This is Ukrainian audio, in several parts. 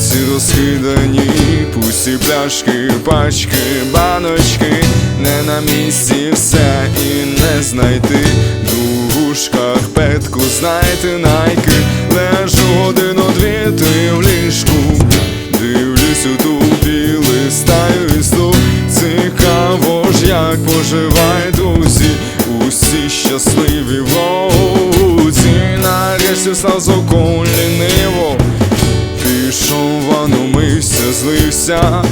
і розхидані пусті пляшки, пачки, баночки, не на місці все і не знайти. Ушках петку знайти найки, лежу годину-дві, ти в ліжку, дивлюсь у тупі, листаю знов Цікаво ж, як поживають друзі, усі щасливі в лоуці. Нарешті став закон ліниво злився,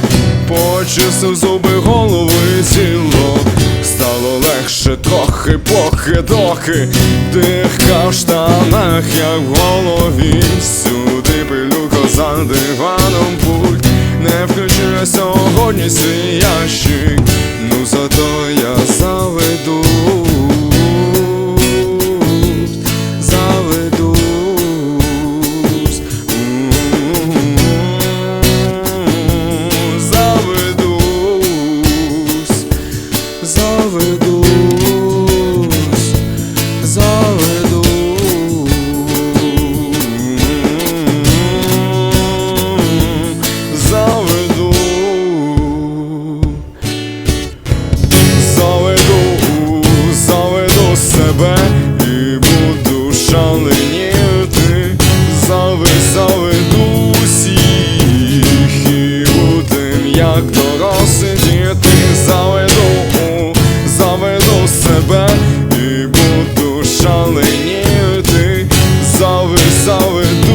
почистив зуби, голови тіло Стало легше трохи, поки доки. Дихав в штанах, як в голові. Сюди пилюка за диваном пульт Не включує сьогодні свій як дорослі діти Заведу, заведу себе і буду шаленіти. Зави, заведу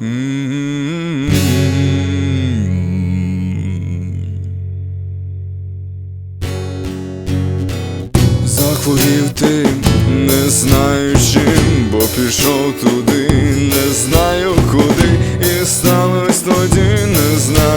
Mm. Захворів ти, не знаю чим, бо пішов туди, не знаю куди, і сталось тоді, не знаю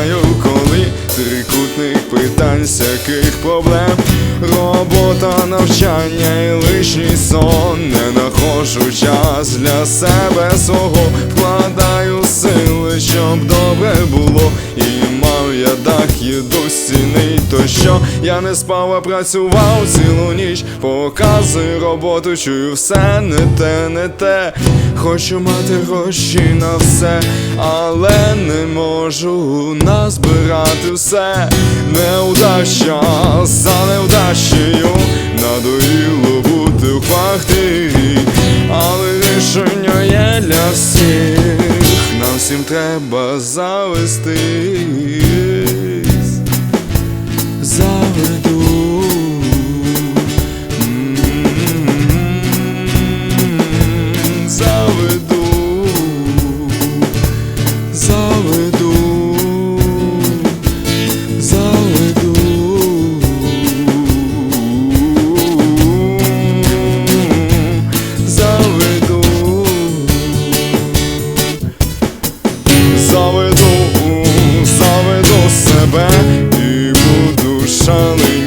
питань, всяких проблем, робота, навчання і лишній сон. Не нахожу час для себе свого, вкладаю сили, щоб добре було, і дах, їду стіни, то що я не спав, а працював цілу ніч, показую роботу, чую все не те, не те. Хочу мати гроші на все, але не можу назбирати все. Неудача за невдачею надоїло бути в квартирі, але рішення є для всіх. Нам всім треба завести. coming